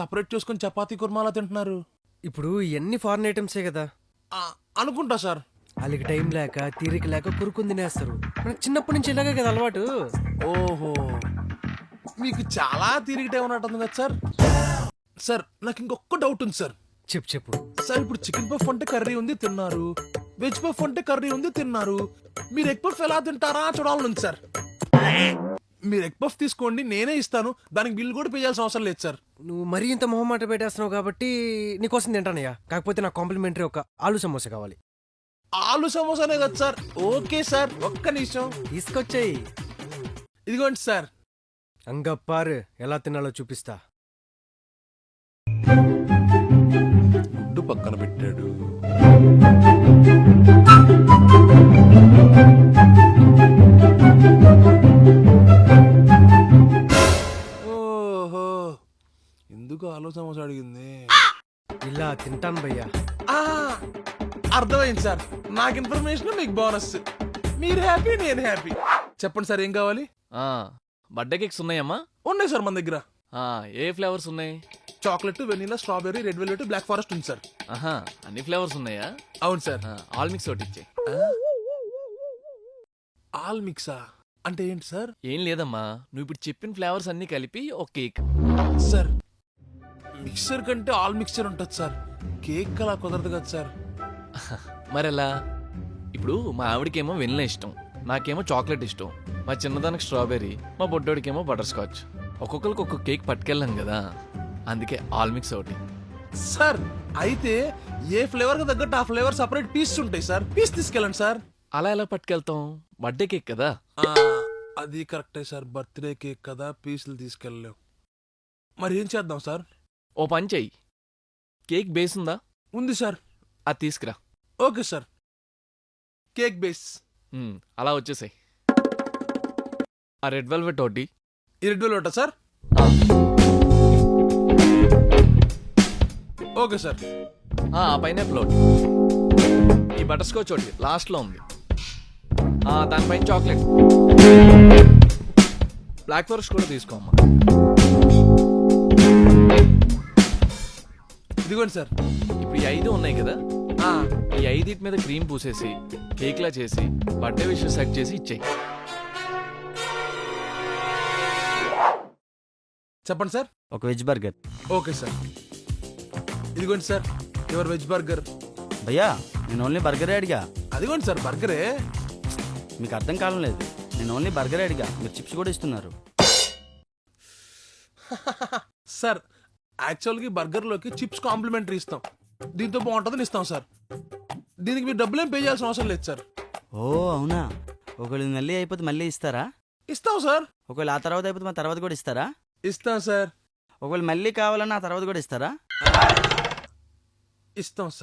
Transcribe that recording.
Separate చేసుకుని చపాతీ కుర్మాలా తింటున్నారు. ఇప్పుడు ఇవన్నీ ఫారెన్ ఐటమ్సే కదా. ఆ, అనుకుంటా సార్. వాళ్ళకి టైం లేక తీరిక లేక కురుకుని తినేస్తారు. మనకు చిన్నప్పటి నుంచి ఇలాగే కదా అలవాటు. ఓహో. మీకు చాలా తిరిగిటే ఉన్నట్టుంది కదా సార్. సార్ నాకు ఇంకొక డౌట్ ఉంది సార్. చెప్పు చెప్పు. సార్ ఇప్పుడు చికెన్ పఫ్ అంటే కర్రీ ఉంది తిన్నారు. వెజ్ పఫ్ అంటే కర్రీ ఉంది తిన్నారు. మీరు ఎగ్ పఫ్ ఎలా తింటారా చూడాలని సార్. మీరు ఎగ్ పఫ్ తీసుకోండి నేనే ఇస్తాను. దానికి బిల్ కూడా పే చేయాల్సిన అవసరం లేదు సార్. నువ్వు మరీ ఇంత మొహమాట పెట్టేస్తున్నావు కాబట్టి నీకోసం తింటానయ్యా. కాకపోతే నాకు కాంప్లిమెంటరీ ఒక ఆలు సమోసా కావాలి. ఆలు సమోసానే కదా సార్. Okay sir. ఒక్క నిమిషం. తీసుకొచ్చాయి. ఇదిగోండి సార్. అంగప్పారు ఎలా తినాలో చూపిస్తా. గుడ్డు పక్కన పెట్టాడు. ఆలు సమోసా అడిగింది. ఇలా తింటాను భయ్యా. అర్థమైంది సార్. నాకు ఇన్ఫర్మేషన్ మీకు బోనస్ మీరు హ్యాపీ నేను హ్యాపీ చెప్పండి సార్ ఏం కావాలి? బర్త్డే కేక్స్ ఉన్నాయమ్మా? ఉన్నాయి సార్ మన దగ్గర. ఆ, ఏ ఫ్లేవర్స్ ఉన్నాయి? Chocolate vanilla strawberry red velvet black forest ఉంది సార్. ఆహా అన్ని ఫ్లేవర్స్ ఉన్నాయా? అవును సార్. ఆ, ఆల్ మిక్స్ ఒకటి ఇచ్చే. ఆల్ మిక్సా అంటే ఏంటి సార్? ఏం లేదమ్మా. నువ్వు ఇప్పుడు చెప్పిన ఫ్లేవర్స్ అన్ని కలిపి ఒక కేక్ సార్ మిక్సర్ కంటే ఆల్ మిక్సర్ ఉంటుంది సార్. కేక్ అలా కుదరదు కదా సార్. మరెలా? ఇప్పుడు మా ఆవిడకేమో వెనిలా ఇష్టం. నాకేమో చాక్లెట్ ఇష్టం. మా చిన్నదానికి స్ట్రాబెర్రీ మా బొడ్డోడికేమో బటర్ స్కాచ్. ఒక్కొక్కరికి ఒక్కొక్క కేక్ పట్టుకెళ్ళాం కదా. అందుకే ఆల్ మిక్స్ ఒకటి. సార్ అయితే ఏ ఫ్లేవర్కి తగ్గట్టు ఆ ఫ్లేవర్ సపరేట్ పీస్ ఉంటాయి సార్. పీస్ తీసుకెళ్ళండి సార్. అలా ఎలా పట్టుకెళ్తాం? బర్త్డే కేక్ కదా. ఆ, అది కరెక్టే సార్. బర్త్డే కేక్ కదా పీసులు తీసుకెళ్ళలేవు మరి ఏం చేద్దాం సార్? ఓ పని చెయ్యి. కేక్ బేస్ ఉందా ఉంది సార్. అది తీసుకురా. Okay sir. Cake base. ఉమ్, అలా వచ్చేసాయి. ఆ రెడ్ వెల్వెట్ ఒకటి ఈ red velvet sir? Okay sir. ఆ పైనాపిల్ ఒకటి ఈ బటర్ స్కాచ్ ఒకటి లాస్ట్లో ఉంది. ఆ, దానిపైన చాక్లెట్. బ్లాక్ ఫారెస్ట్ కూడా తీసుకోమ్మా ఇదిగోండి సార్. ఇప్పుడు ఈ ఐదు ఉన్నాయి కదా? ఆ, ఈ ఐదింటి మీద క్రీమ్ పూసేసి కేక్లా చేసి బర్త్డే విషయం సెట్ చేసి ఇచ్చేయి. చెప్పండి సార్. ఒక వెజ్ బర్గర్. Okay sir. ఇదిగోండి సార్ యువర్ వెజ్ బర్గర్? భయ్యా నేను ఓన్లీ బర్గరే అడిగా. అదిగోండి సార్ బర్గరే? మీకు అర్థం కాలం లేదు. నేను ఓన్లీ బర్గరే అడిగా. మీరు చిప్స్ కూడా ఇస్తున్నారు. సార్ యాక్చువల్గా ఈ బర్గర్లోకి చిప్స్ కాంప్లిమెంటరీ ఇస్తాం. దీంతో బాగుంటుందని ఇస్తాం సార్. దీనికి మీరు డబ్బులు ఏం పే చేయాల్సిన అవసరం లేదు సార్. ఓ అవునా? ఒకవేళ ఇది మళ్ళీ అయిపోతే మళ్ళీ ఇస్తారా? ఇస్తాం సార్. ఒకవేళ ఆ తర్వాత అయిపోతే మా తర్వాత కూడా ఇస్తారా? ఇస్తాం సార్. ఒకవేళ మళ్ళీ కావాలన్నా ఆ తర్వాత కూడా ఇస్తారా? ఇస్తాం సార్.